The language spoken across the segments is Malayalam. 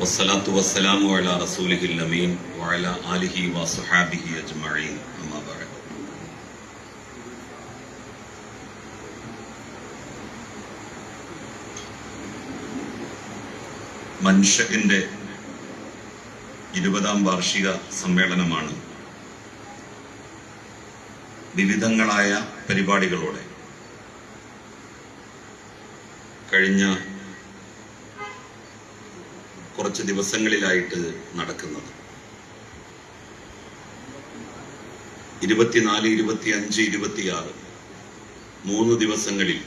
വസ്സലാത്തു വസ്സലാമു അല റസൂലിഹി അമീൻ വഅല ആലിഹി വസുഹാബിഹി അജ്മഈൻ. അമ്മാ ബഅദ്. മനുഷ്യന്റെ ഇരുപതാം വാർഷിക സമ്മേളനമാണ് വിവിധങ്ങളായ പരിപാടികളോടെ. കഴിഞ്ഞ കുറച്ച് ദിവസങ്ങളിലായിട്ട് നടക്കുന്നത്. ഇരുപത്തിനാല് ഇരുപത്തി അഞ്ച് ഇരുപത്തിയാറ് മൂന്ന് ദിവസങ്ങളിൽ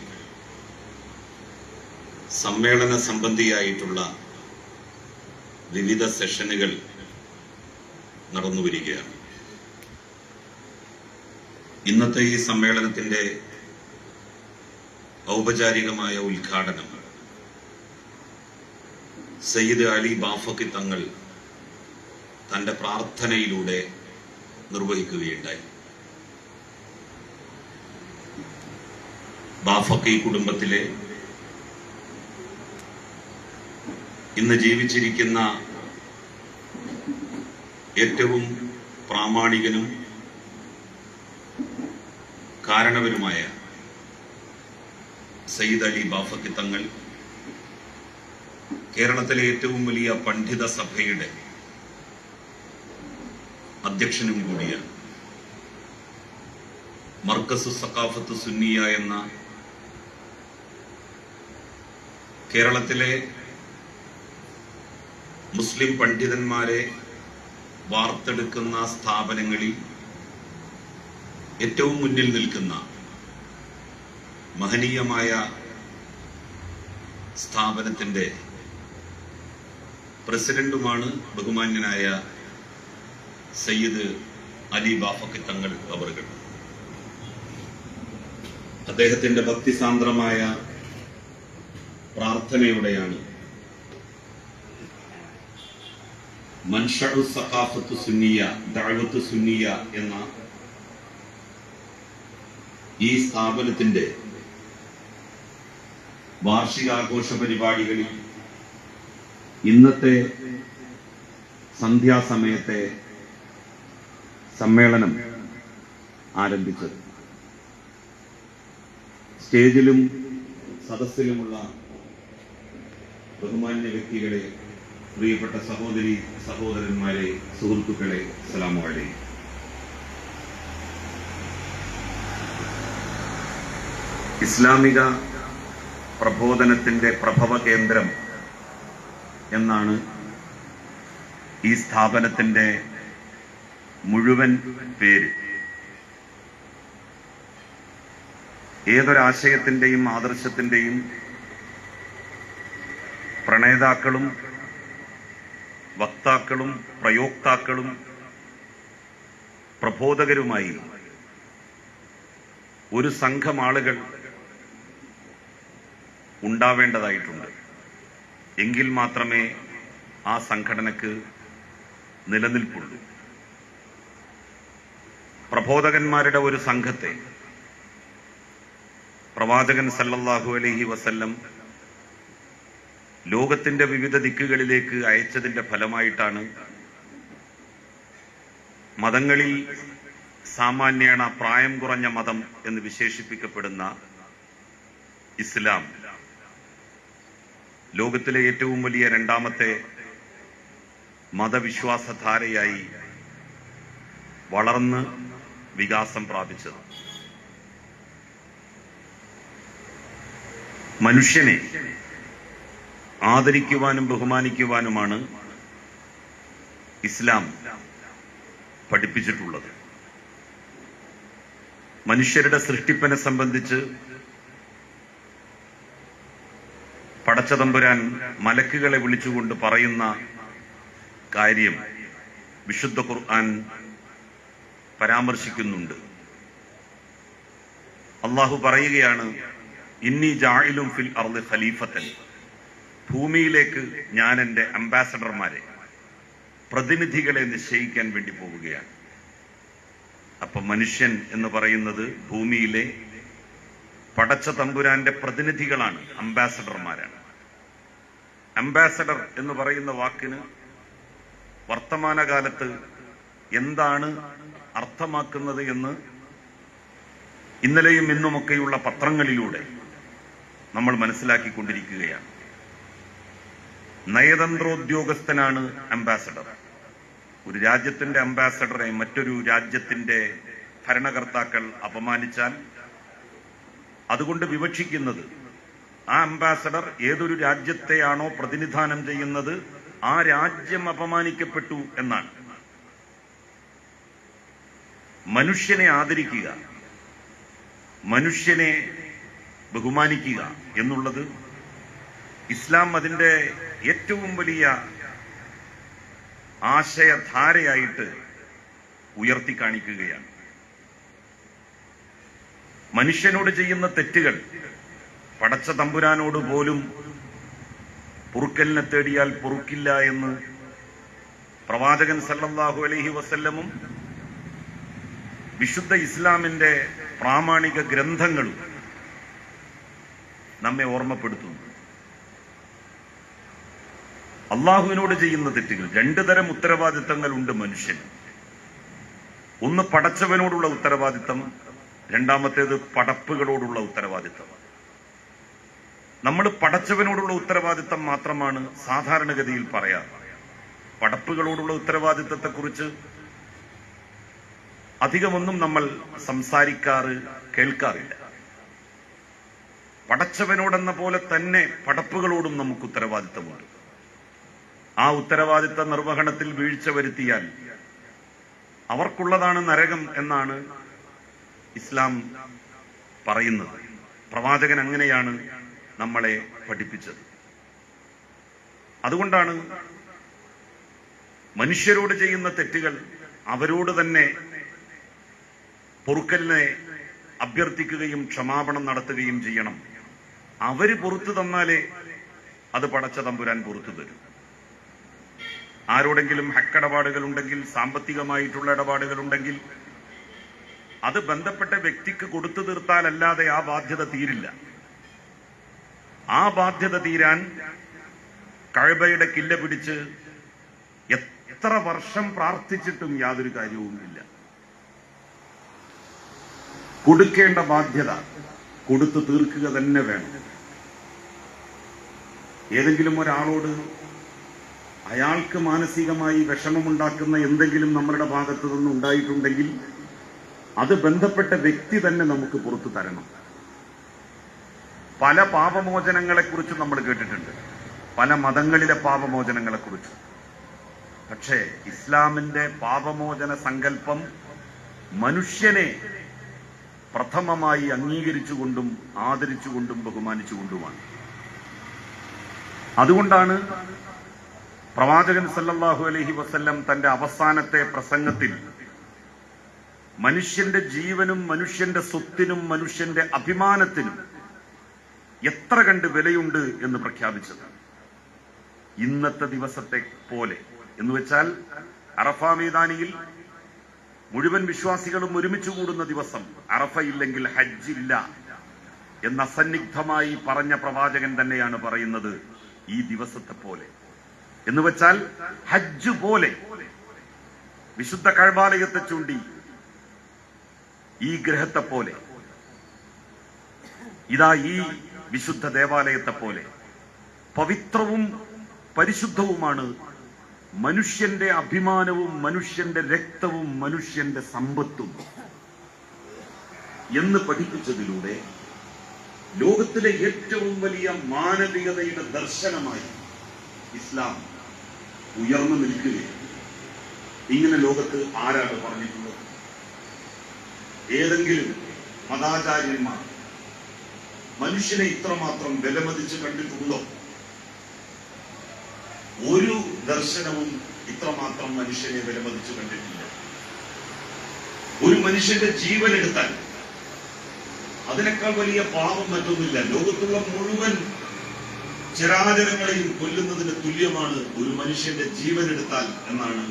സമ്മേളന സംബന്ധിയായിട്ടുള്ള വിവിധ സെഷനുകൾ നടന്നുവരികയാണ് ഇന്നത്തെ ഈ സമ്മേളനത്തിന്റെ ഔപചാരികമായ ഉദ്ഘാടനം സയ്യിദ് അലി ബാഫക്കി തങ്ങൾ തന്റെ പ്രാർത്ഥനയിലൂടെ നിർവഹിക്കുകയുണ്ടായി. ബാഫക്കി കുടുംബത്തിലെ ഇന്ന് ജീവിച്ചിരിക്കുന്ന ഏറ്റവും പ്രാമാണികനും കാരണവരുമായ സയ്യിദ് അലി ബാഫക്കി തങ്ങൾ കേരളത്തിലെ ഏറ്റവും വലിയ പണ്ഡിത സഭയുടെ അധ്യക്ഷനും കൂടിയാണ്. മർക്കസ് സക്കാഫത്ത് സുന്നിയ എന്ന കേരളത്തിലെ മുസ്ലിം പണ്ഡിതന്മാരെ വാർത്തെടുക്കുന്ന സ്ഥാപനങ്ങളിൽ ഏറ്റവും മുന്നിൽ നിൽക്കുന്ന മഹനീയമായ സ്ഥാപനത്തിന്റെ പ്രസിഡന്റുമാണ് ബഹുമാന്യനായ സയ്യിദ് അലി ബാഫക്കി തങ്ങൾ അവർകൾ അദ്ദേഹത്തിന്റെ ഭക്തിസാന്ദ്രമായ പ്രാർത്ഥനയോടെയാണ് മൻഷു സഖാഫത്ത് സുന്നിയ ദഴവത്ത് സുന്നിയ എന്ന ഈ സ്ഥാപനത്തിന്റെ വാർഷികാഘോഷ പരിപാടികളിൽ ഇന്നത്തെ സന്ധ്യാസമയത്തെ സമ്മേളനം ആരംഭിച്ചത്. സ്റ്റേജിലും സദസ്സിലുമുള്ള ബഹുമാന്യ വ്യക്തികളെ പ്രിയപ്പെട്ട സഹോദരി സഹോദരന്മാരെ സുഹൃത്തുക്കളെ സലാമു ഇസ്ലാമിക പ്രബോധനത്തിന്റെ പ്രഭവ കേന്ദ്രം എന്നാണ് ഈ സ്ഥാപനത്തിന്റെ മുഴുവൻ പേര്. ഏതൊരാശയത്തിന്റെയും ആദർശത്തിന്റെയും പ്രണേതാക്കളും വക്താക്കളും പ്രയോക്താക്കളും പ്രബോധകരുമായി ഒരു സംഘം ആളുകൾ ഉണ്ടാവേണ്ടതായിട്ടുണ്ട്. എങ്കിൽ മാത്രമേ ആ സംഘടനക്ക് നിലനിൽപ്പുള്ളൂ. പ്രബോധകന്മാരുടെ ഒരു സംഘത്തെ പ്രവാചകൻ സല്ലല്ലാഹു അലൈഹി വസല്ലം ലോകത്തിന്റെ വിവിധ ദിക്കുകളിലേക്ക് അയച്ചതിന്റെ ഫലമായിട്ടാണ് മതങ്ങളിൽ സാമാന്യേണ പ്രായം കുറഞ്ഞ മതം എന്ന് വിശേഷിപ്പിക്കപ്പെടുന്ന ഇസ്ലാം. ലോകത്തിലെ ഏറ്റവും വലിയ രണ്ടാമത്തെ മതവിശ്വാസധാരയായി വളർന്ന് വികാസം പ്രാപിച്ചത്. മനുഷ്യനെ ആദരിക്കുവാനും ബഹുമാനിക്കുവാനുമാണ് ഇസ്ലാം പഠിപ്പിച്ചിട്ടുള്ളത്. മനുഷ്യരുടെ സൃഷ്ടിപ്പനെ സംബന്ധിച്ച് പടച്ചതമ്പുരാൻ മലക്കുകളെ വിളിച്ചുകൊണ്ട് പറയുന്ന കാര്യം വിശുദ്ധ ഖുർആൻ പരാമർശിക്കുന്നുണ്ട്. അള്ളാഹു പറയുകയാണ് ഇന്നി ജായിലും ഫിൽ അർദ് ഖലീഫത്തൻ. ഭൂമിയിലേക്ക് ഞാൻ എന്റെ അംബാസഡർമാരെ പ്രതിനിധികളെ നിശ്ചയിക്കാൻ വേണ്ടി പോവുകയാണ്. അപ്പൊ മനുഷ്യൻ എന്ന് പറയുന്നത് ഭൂമിയിലെ പടച്ച തമ്പുരാന്റെ പ്രതിനിധികളാണ് അംബാസഡർമാരാണ്. അംബാസഡർ എന്ന് പറയുന്ന വാക്കിന് വർത്തമാനകാലത്ത് എന്താണ് അർത്ഥമാക്കുന്നത് എന്ന് ഇന്നലെയും ഇന്നുമൊക്കെയുള്ള പത്രങ്ങളിലൂടെ നമ്മൾ മനസ്സിലാക്കിക്കൊണ്ടിരിക്കുകയാണ്. നയതന്ത്രോദ്യോഗസ്ഥനാണ് അംബാസഡർ ഒരു രാജ്യത്തിന്റെ അംബാസഡറെ മറ്റൊരു രാജ്യത്തിന്റെ ഭരണകർത്താക്കൾ അപമാനിച്ചാൽ അതുകൊണ്ട് വിവക്ഷിക്കുന്നത് ആ അംബാസഡർ ഏതൊരു രാജ്യത്തെയാണോ പ്രതിനിധാനം ചെയ്യുന്നത് ആ രാജ്യം അപമാനിക്കപ്പെട്ടു എന്നാണ്. മനുഷ്യനെ ആദരിക്കുക മനുഷ്യനെ ബഹുമാനിക്കുക എന്നുള്ളത് ഇസ്ലാം അതിന്റെ ഏറ്റവും വലിയ ആശയധാരയായിട്ട് ഉയർത്തി കാണിക്കുകയാണ്. മനുഷ്യനോട് ചെയ്യുന്ന തെറ്റുകൾ പടച്ച തമ്പുരാനോട് പോലും പുറുക്കലിനെ തേടിയാൽ പൊറുക്കില്ല എന്ന് പ്രവാചകൻ സല്ലല്ലാഹു അലൈഹി വസല്ലമും വിശുദ്ധ ഇസ്ലാമിന്റെ പ്രാമാണിക ഗ്രന്ഥങ്ങൾ നമ്മെ ഓർമ്മപ്പെടുത്തുന്നു. അള്ളാഹുവിനോട് ചെയ്യുന്ന തെറ്റുകൾ. രണ്ടു തരം ഉത്തരവാദിത്തങ്ങൾ ഉണ്ട് മനുഷ്യന്. ഒന്ന് പടച്ചവനോടുള്ള ഉത്തരവാദിത്തം രണ്ടാമത്തേത് പടപ്പുകളോടുള്ള ഉത്തരവാദിത്തം നമ്മൾ പടച്ചവനോടുള്ള ഉത്തരവാദിത്തം മാത്രമാണ് സാധാരണഗതിയിൽ പറയാറ് പടപ്പുകളോടുള്ള ഉത്തരവാദിത്തത്തെക്കുറിച്ച് അധികമൊന്നും നമ്മൾ സംസാരിക്കാറ് കേൾക്കാറില്ല. പടച്ചവനോടെന്ന പോലെ തന്നെ പടപ്പുകളോടും നമുക്ക് ഉത്തരവാദിത്തമുണ്ട്. ആ ഉത്തരവാദിത്ത നിർവഹണത്തിൽ വീഴ്ച വരുത്തിയാൽ അവർക്കുള്ളതാണ് നരകം എന്നാണ് ഇസ്ലാം പറയുന്നത്. പ്രവാചകൻ അങ്ങനെയാണ് നമ്മളെ പഠിപ്പിച്ചത്. അതുകൊണ്ടാണ് മനുഷ്യരോട് ചെയ്യുന്ന തെറ്റുകൾ അവരോട് തന്നെ പൊറുക്കലിനെ അഭ്യർത്ഥിക്കുകയും ക്ഷമാപണം നടത്തുകയും ചെയ്യണം. അവർ പുറത്തു തന്നാലേ അത് പടച്ച തമ്പുരാൻ പുറത്തു തരും. ആരോടെങ്കിലും ഹക്കിടപാടുകൾ ഉണ്ടെങ്കിൽ സാമ്പത്തികമായിട്ടുള്ള ഇടപാടുകൾ ഉണ്ടെങ്കിൽ അത് ബന്ധപ്പെട്ട വ്യക്തിക്ക് കൊടുത്തു തീർത്താലല്ലാതെ ആ ബാധ്യത തീരില്ല. ആ ബാധ്യത തീരാൻ കഴബയുടെ കില്ല പിടിച്ച് എത്ര വർഷം പ്രാർത്ഥിച്ചിട്ടും യാതൊരു കാര്യവുമില്ല. കൊടുക്കേണ്ട ബാധ്യത കൊടുത്തു തീർക്കുക തന്നെ വേണം. ഏതെങ്കിലും ഒരാളോട് അയാൾക്ക് മാനസികമായി വിഷമമുണ്ടാക്കുന്ന എന്തെങ്കിലും നമ്മളുടെ ഭാഗത്തു നിന്ന് ഉണ്ടായിട്ടുണ്ടെങ്കിൽ അത് ബന്ധപ്പെട്ട വ്യക്തി തന്നെ നമുക്ക് പുറത്തു തരണം. പല പാപമോചനങ്ങളെ കുറിച്ച് നമ്മൾ കേട്ടിട്ടുണ്ട്. പല മതങ്ങളിലെ പാപമോചനങ്ങളെ കുറിച്ച് പക്ഷേ ഇസ്ലാമിന്റെ പാപമോചന സങ്കല്പം മനുഷ്യനെ പ്രഥമമായി അംഗീകരിച്ചുകൊണ്ടും ആദരിച്ചുകൊണ്ടും ബഹുമാനിച്ചുകൊണ്ടുമാണ്. അതുകൊണ്ടാണ് പ്രവാചകൻ സല്ലല്ലാഹു അലഹി വസ്ല്ലം തന്റെ അവസാനത്തെ പ്രസംഗത്തിൽ മനുഷ്യന്റെ ജീവനും മനുഷ്യന്റെ സ്വത്തിനും മനുഷ്യന്റെ അഭിമാനത്തിനും എത്ര കണ്ട് വിലയുണ്ട് എന്ന് പ്രഖ്യാപിച്ചത്. ഇന്നത്തെ ദിവസത്തെ പോലെ. എന്ന് വെച്ചാൽ അറഫ മൈതാനിയിൽ മുഴുവൻ വിശ്വാസികളും ഒരുമിച്ച് കൂടുന്ന ദിവസം അറഫയില്ലെങ്കിൽ ഇല്ല എന്ന അസന്നിഗ്ധമായി പറഞ്ഞ പ്രവാചകൻ തന്നെയാണ് പറയുന്നത് ഈ ദിവസത്തെ പോലെ. എന്ന് വെച്ചാൽ ഹജ്ജ് പോലെ വിശുദ്ധ കഴബാലയത്തെ ചൂണ്ടി ഈ ഗ്രഹത്തെ പോലെ. ഇതാ ഈ വിശുദ്ധ ദേവാലയത്തെ പോലെ പവിത്രവും പരിശുദ്ധവുമാണ് മനുഷ്യന്റെ അഭിമാനവും മനുഷ്യന്റെ രക്തവും മനുഷ്യന്റെ സമ്പത്തും. എന്ന് പഠിപ്പിച്ചതിലൂടെ ലോകത്തിലെ ഏറ്റവും വലിയ മാനവികതയുടെ ദർശനമായി ഇസ്ലാം ഉയർന്നു നിൽക്കുകയാണ്. ഇങ്ങനെ ലോകത്ത് ആരാണ് പറഞ്ഞിട്ടുള്ളത്? ഏതെങ്കിലും മതാചാര്യന്മാർ മനുഷ്യനെ ഇത്രമാത്രം വിലമതിച്ച് കണ്ടിട്ടുണ്ടോ? ഒരു ദർശനവും ഇത്രമാത്രം മനുഷ്യനെ വിലമതിച്ച് കണ്ടിട്ടില്ല. ഒരു മനുഷ്യന്റെ ജീവൻ എടുത്താൽ അതിനേക്കാൾ വലിയ പാപം മറ്റൊന്നുമില്ല. ലോകത്തുള്ള മുഴുവൻ ചരാചരങ്ങളെയും കൊല്ലുന്നതിന് തുല്യമാണ് ഒരു മനുഷ്യന്റെ ജീവൻ എടുത്താൽ എന്നാണ്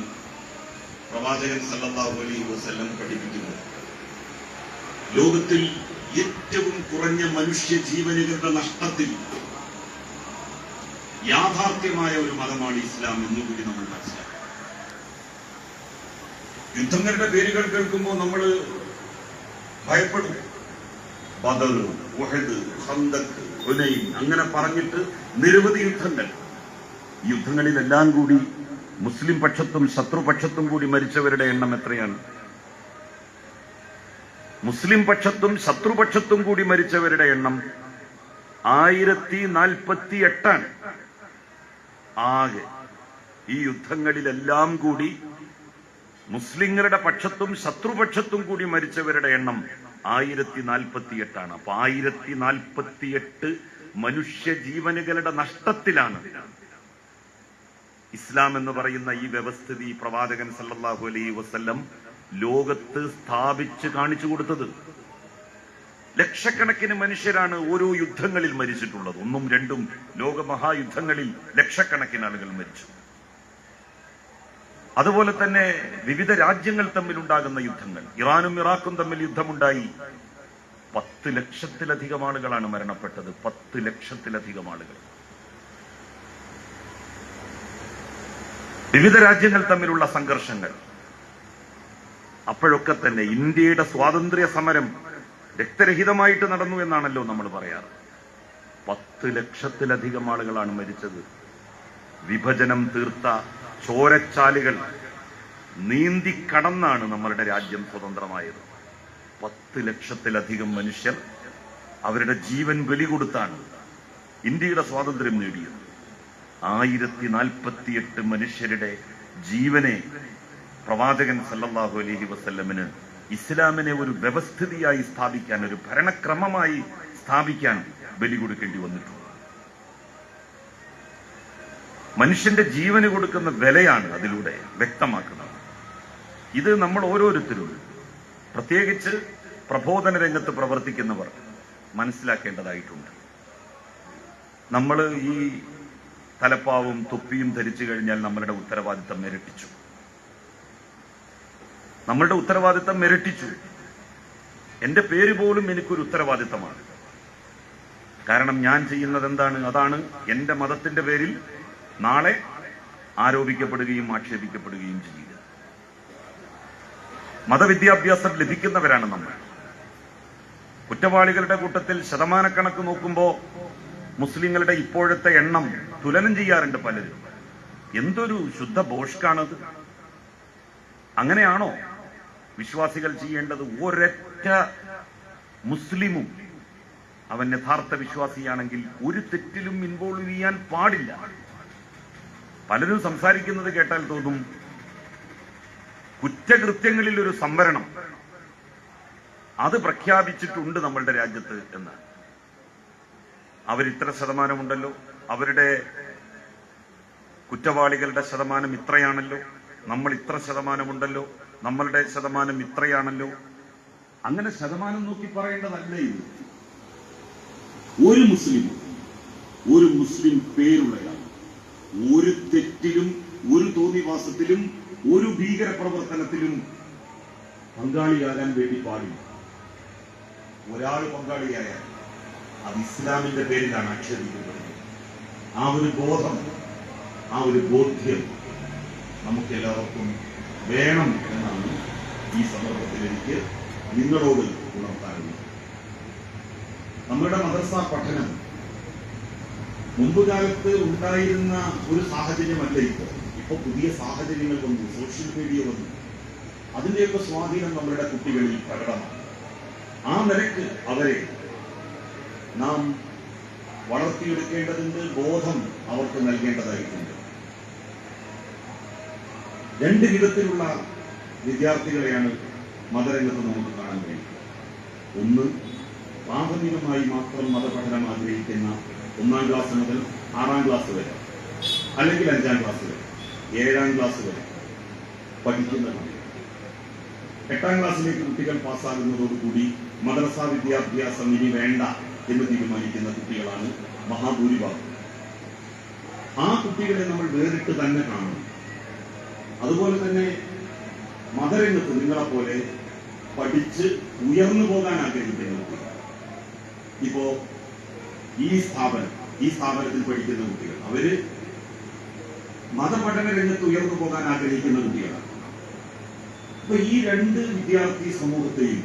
പ്രവാചകൻ സല്ലാഹു അലൈഹി വസല്ലം പഠിപ്പിക്കുന്നത്. ലോകത്തിൽ ഏറ്റവും കുറഞ്ഞ മനുഷ്യ ജീവനുകളുടെ നഷ്ടത്തിൽ യാഥാർത്ഥ്യമായ ഒരു മതമാണ് ഇസ്ലാം എന്നുകൂടി നമ്മൾ മനസ്സിലാക്കണം. യുദ്ധങ്ങളുടെ പേരുകൾ കേൾക്കുമ്പോൾ നമ്മൾ ഭയപ്പെടും. ബദൽ ഉഹദ് ഹന്തക് ഹുനൈൻ അങ്ങനെ പറഞ്ഞിട്ട് നിരവധി യുദ്ധങ്ങൾ. യുദ്ധങ്ങളിലെല്ലാം കൂടി മുസ്ലിം പക്ഷത്തും ശത്രുപക്ഷത്തും കൂടി മരിച്ചവരുടെ എണ്ണം എത്രയാണ്? മുസ്ലിം പക്ഷത്തും ശത്രുപക്ഷത്തും കൂടി മരിച്ചവരുടെ എണ്ണം ആയിരത്തി നാൽപ്പത്തി എട്ടാണ് ആകെ ഈ യുദ്ധങ്ങളിലെല്ലാം കൂടി മുസ്ലിങ്ങളുടെ പക്ഷത്തും ശത്രുപക്ഷത്തും കൂടി മരിച്ചവരുടെ എണ്ണം ആയിരത്തി നാൽപ്പത്തി എട്ടാണ് അപ്പൊ ആയിരത്തി നാൽപ്പത്തി എട്ട് മനുഷ്യ ജീവനുകളുടെ നഷ്ടത്തിലാണ് ഇസ്ലാം എന്ന് പറയുന്ന ഈ വ്യവസ്ഥിതി പ്രവാചകൻ സല്ലാഹു അലൈ വസല്ലം ലോകത്ത് സ്ഥാപിച്ച് കാണിച്ചു കൊടുത്തത്. ലക്ഷക്കണക്കിന് മനുഷ്യരാണ് ഓരോ യുദ്ധങ്ങളിൽ മരിച്ചിട്ടുള്ളത്. ഒന്നും രണ്ടും ലോകമഹായുദ്ധങ്ങളിൽ ലക്ഷക്കണക്കിന് ആളുകൾ മരിച്ചു. അതുപോലെ തന്നെ വിവിധ രാജ്യങ്ങൾ തമ്മിലുണ്ടാകുന്ന യുദ്ധങ്ങൾ. ഇറാനും ഇറാഖും തമ്മിൽ യുദ്ധമുണ്ടായി. പത്ത് ലക്ഷത്തിലധികം ആളുകളാണ് മരണപ്പെട്ടത്. പത്ത് ലക്ഷത്തിലധികം ആളുകൾ. വിവിധ രാജ്യങ്ങൾ തമ്മിലുള്ള സംഘർഷങ്ങൾ. അപ്പോഴൊക്കെ തന്നെ ഇന്ത്യയുടെ സ്വാതന്ത്ര്യ സമരം രക്തരഹിതമായിട്ട് നടന്നു എന്നാണല്ലോ നമ്മൾ പറയാറ്. പത്ത് ലക്ഷത്തിലധികം ആളുകളാണ് മരിച്ചത്. വിഭജനം തീർത്ത ചോരച്ചാലുകൾ നീന്തി കടന്നാണ് നമ്മളുടെ രാജ്യം സ്വതന്ത്രമായത്. പത്ത് ലക്ഷത്തിലധികം മനുഷ്യർ അവരുടെ ജീവൻ ബലി കൊടുത്താണ് ഇന്ത്യയുടെ സ്വാതന്ത്ര്യം നേടിയത്. ആയിരത്തി നാൽപ്പത്തിയെട്ട് മനുഷ്യരുടെ ജീവനെ പ്രവാചകൻ സല്ലല്ലാഹു അലൈഹി വസല്ലമിന് ഇസ്ലാമിനെ ഒരു വ്യവസ്ഥിതിയായി സ്ഥാപിക്കാൻ ഒരു ഭരണക്രമമായി സ്ഥാപിക്കാൻ ബലി കൊടുക്കേണ്ടി വന്നിട്ടുണ്ട്. മനുഷ്യന്റെ ജീവന് കൊടുക്കുന്ന വിലയാണ് അതിലൂടെ വ്യക്തമാക്കുന്നത്. ഇത് നമ്മൾ ഓരോരുത്തരും പ്രത്യേകിച്ച് പ്രബോധന രംഗത്ത് പ്രവർത്തിക്കുന്നവർ മനസ്സിലാക്കേണ്ടതായിട്ടുണ്ട്. നമ്മൾ ഈ തലപ്പാവും തൊപ്പിയും ധരിച്ചു കഴിഞ്ഞാൽ നമ്മളുടെ ഉത്തരവാദിത്തം ഇരട്ടിച്ചു. നമ്മളുടെ ഉത്തരവാദിത്തം മെരട്ടിച്ചു എന്റെ പേര് പോലും എനിക്കൊരു ഉത്തരവാദിത്തമാണ്. കാരണം ഞാൻ ചെയ്യുന്നത് എന്താണ്? അതാണ് എന്റെ മതത്തിന്റെ പേരിൽ നാളെ ആരോപിക്കപ്പെടുകയും ആക്ഷേപിക്കപ്പെടുകയും ചെയ്യുക. മതവിദ്യാഭ്യാസം ലഭിക്കുന്നവരാണ് നമ്മൾ. കുറ്റവാളികളുടെ കൂട്ടത്തിൽ ശതമാനക്കണക്ക് നോക്കുമ്പോൾ മുസ്ലിങ്ങളുടെ ഇപ്പോഴത്തെ എണ്ണം തുലനം ചെയ്യാറുണ്ട് പലരും. എന്തൊരു ശുദ്ധ ബോഷ്കാണത് അങ്ങനെയാണോ? വിശ്വാസികൾ ചെയ്യേണ്ടത് ഒരൊറ്റ മുസ്ലിമും അവൻ യഥാർത്ഥ വിശ്വാസിയാണെങ്കിൽ ഒരു തെറ്റിലും ഇൻവോൾവ് ചെയ്യാൻ പാടില്ല. പലരും സംസാരിക്കുന്നത് കേട്ടാൽ തോന്നും കുറ്റകൃത്യങ്ങളിൽ ഒരു സംവരണം. അത് പ്രഖ്യാപിച്ചിട്ടുണ്ട് നമ്മളുടെ രാജ്യത്ത് എന്ന്. അവരിത്ര ശതമാനമുണ്ടല്ലോ അവരുടെ കുറ്റവാളികളുടെ ശതമാനം ഇത്രയാണല്ലോ. നമ്മൾ ഇത്ര ശതമാനമുണ്ടല്ലോ നമ്മളുടെ ശതമാനം ഇത്രയാണല്ലോ? അങ്ങനെ ശതമാനം നോക്കി പറയേണ്ടതല്ല ഇത്? ഒരു മുസ്ലിം ഒരു മുസ്ലിം പേരുള്ളയാൾ ഒരു തെറ്റിലും ഒരു തോന്നിവാസത്തിലും ഒരു ഭീകര പ്രവർത്തനത്തിലും പങ്കാളിയാകാൻ വേണ്ടി പാടില്ല. ഒരാൾ പങ്കാളിയായാൽ അത് ഇസ്ലാമിന്റെ പേരിലാണ് ആക്ഷേപിക്കപ്പെടുന്നത്. ആ ഒരു ബോധം ആ ഒരു ബോധ്യം നമുക്ക് എല്ലാവർക്കും വേണം എന്നാണ് ഈ സന്ദർഭത്തിൽ എനിക്ക് നിങ്ങളോട് ഉണർത്താനുള്ളത് നമ്മുടെ മദ്രസ പഠനം മുമ്പ് കാലത്ത് ഉണ്ടായിരുന്ന ഒരു സാഹചര്യമല്ല ഇപ്പോൾ. ഇപ്പൊ പുതിയ സാഹചര്യങ്ങൾ വന്നു സോഷ്യൽ മീഡിയ വന്നു. അതിന്റെയൊക്കെ സ്വാധീനം നമ്മുടെ കുട്ടികളിൽ പ്രകടമാണ്. ആ നിരക്ക് അവരെ നാം വളർത്തിയെടുക്കേണ്ടതിന്റെ ബോധം അവർക്ക് നൽകേണ്ടതായിട്ടുണ്ട്. രണ്ട് വിധത്തിലുള്ള വിദ്യാർത്ഥികളെയാണ് മതരംഗത്ത് നമുക്ക് കാണാൻ കഴിയുന്നത്. ഒന്ന് പ്രാഥമികമായി മാത്രം മതപഠനം ആഗ്രഹിക്കുന്ന ഒന്നാം ക്ലാസ് മുതൽ ആറാം ക്ലാസ് വരെ അല്ലെങ്കിൽ അഞ്ചാം ക്ലാസ് വരെ ഏഴാം ക്ലാസ് വരെ പഠിക്കുന്ന എട്ടാം ക്ലാസ്സിലേക്ക് കുട്ടികൾ പാസ്സാകുന്നതോടുകൂടി മദ്രസ വിദ്യാഭ്യാസം ഇനി വേണ്ട എന്ന് തീരുമാനിക്കുന്ന കുട്ടികളാണ് മഹാഭൂരിഭാഗം. ആ കുട്ടികളെ നമ്മൾ വേറിട്ട് തന്നെ കാണണം. അതുപോലെ തന്നെ മതരംഗത്ത് നിങ്ങളെ പോലെ പഠിച്ച് ഉയർന്നു പോകാൻ ആഗ്രഹിക്കുന്ന കുട്ടികൾ. ഇപ്പോ ഈ സ്ഥാപനം ഈ സ്ഥാപനത്തിൽ പഠിക്കുന്ന കുട്ടികൾ അവർ മതപഠന രംഗത്ത് ഉയർന്നു പോകാൻ ആഗ്രഹിക്കുന്ന കുട്ടികളാണ്. അപ്പൊ ഈ രണ്ട് വിദ്യാർത്ഥി സമൂഹത്തെയും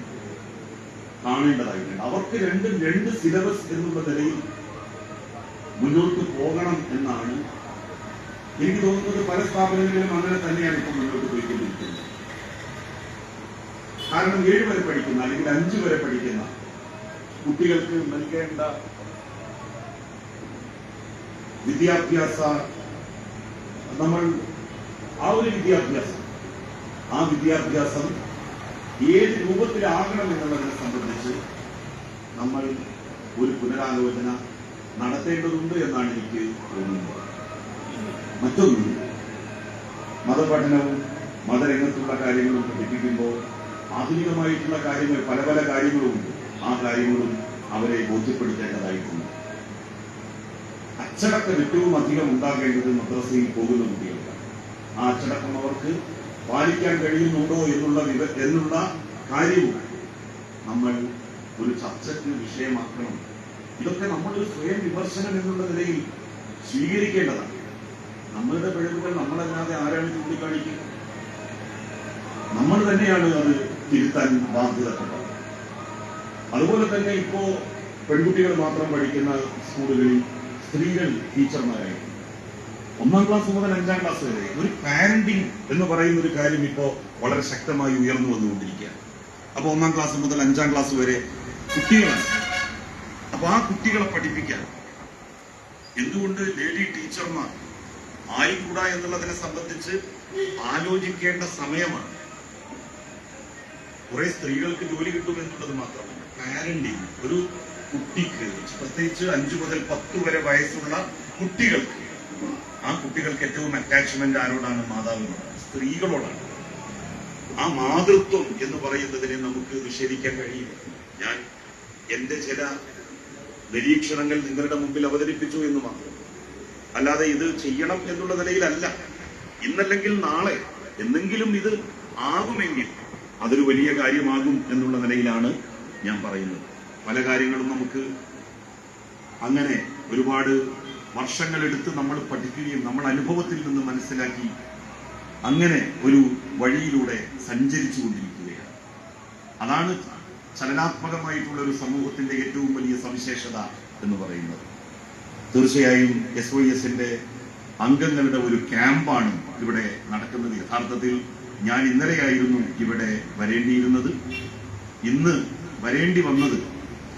കാണേണ്ടതായിട്ടുണ്ട്. അവർക്ക് രണ്ടും രണ്ട് സിലബസ് എന്നുള്ള നിലയിൽ മുന്നോട്ട് പോകണം എന്നാണ് എനിക്ക് തോന്നുന്നത് പല സ്ഥാപനങ്ങളിലും അങ്ങനെ തന്നെയാണ് ഇപ്പൊ മുന്നോട്ട് പോയിക്കൊണ്ടിരിക്കുന്നത്. കാരണം ഏഴ് വരെ പഠിക്കുന്ന അല്ലെങ്കിൽ അഞ്ചു വരെ പഠിക്കുന്ന കുട്ടികൾക്ക് നൽകേണ്ട വിദ്യാഭ്യാസ നമ്മൾ ആ ഒരു വിദ്യാഭ്യാസം ആ വിദ്യാഭ്യാസം ഏത് രൂപത്തിലാകണം എന്നുള്ളതിനെ സംബന്ധിച്ച് നമ്മൾ ഒരു പുനരാലോചന നടത്തേണ്ടതുണ്ട് എന്നാണ് എനിക്ക് തോന്നുന്നത്. മറ്റൊന്ന് മതപഠനവും മതരംഗത്തുള്ള കാര്യങ്ങളും പഠിപ്പിക്കുമ്പോൾ ആധുനികമായിട്ടുള്ള കാര്യങ്ങൾ പല പല കാര്യങ്ങളും ആ കാര്യങ്ങളും അവരെ ബോധ്യപ്പെടുത്തേണ്ടതായിട്ടുണ്ട്. അച്ചടക്കം ഏറ്റവും അധികം ഉണ്ടാകേണ്ടത് മദ്രസയിൽ പോകുന്ന കുട്ടികൾക്കാണ്. ആ അച്ചടക്കം അവർക്ക് പാലിക്കാൻ കഴിയുന്നുണ്ടോ എന്നുള്ള വിവ എന്നുള്ള കാര്യവും നമ്മൾ ഒരു ചർച്ചയ്ക്ക് വിഷയമാക്കണം. ഇതൊക്കെ നമ്മളൊരു സ്വയം വിമർശനം എന്നുള്ള നിലയിൽ സ്വീകരിക്കേണ്ടതാണ്. നമ്മളുടെ പിഴവുകൾ നമ്മളല്ലാതെ ആരാണ് ചൂണ്ടിക്കാണിക്കുക? നമ്മൾ തന്നെയാണ് അത് തിരുത്താൻ ബാധ്യതപ്പെട്ടത്. അതുപോലെ തന്നെ ഇപ്പോ പെൺകുട്ടികൾ മാത്രം പഠിക്കുന്ന സ്കൂളുകളിൽ സ്ത്രീകൾ ടീച്ചർമാരായി. ഒന്നാം ക്ലാസ് മുതൽ അഞ്ചാം ക്ലാസ് വരെ ഒരു പാരന്റിങ് എന്ന് പറയുന്ന ഒരു കാര്യം ഇപ്പോ വളരെ ശക്തമായി ഉയർന്നു വന്നുകൊണ്ടിരിക്കുകയാണ്. അപ്പൊ ഒന്നാം ക്ലാസ് മുതൽ അഞ്ചാം ക്ലാസ് വരെ കുട്ടികളാണ്. അപ്പൊ ആ കുട്ടികളെ പഠിപ്പിക്കാൻ എന്തുകൊണ്ട് ലേഡി ടീച്ചർമാർ ആയിക്കൂടാ എന്നുള്ളതിനെ സംബന്ധിച്ച് ആലോചിക്കേണ്ട സമയമാണ്. കുറെ സ്ത്രീകൾക്ക് ജോലി കിട്ടും എന്നുള്ളത് മാത്രമല്ല. പാരന്റിങ് ഒരു കുട്ടിക്ക് പ്രത്യേകിച്ച് അഞ്ചു മുതൽ പത്ത് വരെ വയസ്സുള്ള കുട്ടികൾക്ക് ആ കുട്ടികൾക്ക് ഏറ്റവും അറ്റാച്ച്മെന്റ് ആരോടാണ്? മാതാവിനോടാണ് സ്ത്രീകളോടാണ്. ആ മാതൃത്വം എന്ന് പറയുന്നതിനെ നമുക്ക് നിഷേധിക്കാൻ കഴിയില്ല. ഞാൻ എന്റെ ചില നിരീക്ഷണങ്ങൾ നിങ്ങളുടെ മുമ്പിൽ അവതരിപ്പിച്ചു എന്ന് മാത്രം. അല്ലാതെ ഇത് ചെയ്യണം എന്നുള്ള നിലയിലല്ല. ഇന്നല്ലെങ്കിൽ നാളെ എന്തെങ്കിലും ഇത് ആകുമെങ്കിൽ അതൊരു വലിയ കാര്യമാകും എന്നുള്ള നിലയിലാണ് ഞാൻ പറയുന്നത്. പല കാര്യങ്ങളും നമുക്ക് അങ്ങനെ ഒരുപാട് വർഷങ്ങളെടുത്ത് നമ്മൾ പഠിക്കുകയും നമ്മൾ അനുഭവത്തിൽ നിന്ന് മനസ്സിലാക്കി അങ്ങനെ ഒരു വഴിയിലൂടെ സഞ്ചരിച്ചു കൊണ്ടിരിക്കുകയാണ്. അതാണ് ചലനാത്മകമായിട്ടുള്ള ഒരു സമൂഹത്തിന്റെ ഏറ്റവും വലിയ സവിശേഷത എന്ന് പറയുന്നത്. തീർച്ചയായും എസ് വൈ എസിന്റെ അംഗങ്ങളുടെ ഒരു ക്യാമ്പാണ് ഇവിടെ നടക്കുന്നത്. യഥാർത്ഥത്തിൽ ഞാൻ ഇന്നലെയായിരുന്നു ഇവിടെ വരേണ്ടിയിരുന്നത്. ഇന്ന് വരേണ്ടി വന്നത്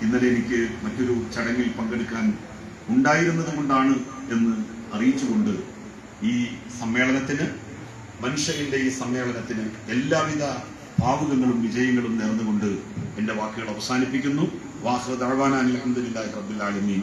ഇന്നലെ എനിക്ക് മറ്റൊരു ചടങ്ങിൽ പങ്കെടുക്കാൻ ഉണ്ടായിരുന്നത് കൊണ്ടാണ് എന്ന് അറിയിച്ചുകൊണ്ട് ഈ സമ്മേളനത്തിന് മനുഷ്യന്റെ ഈ സമ്മേളനത്തിന് എല്ലാവിധ ഭാവുകങ്ങളും വിജയങ്ങളും നേർന്നുകൊണ്ട് എന്റെ വാക്കുകൾ അവസാനിപ്പിക്കുന്നു. വാഹന അഹ്വാനാൻ അലഹദില്ലാഹി റബ്ബുൽ ആലമീൻ.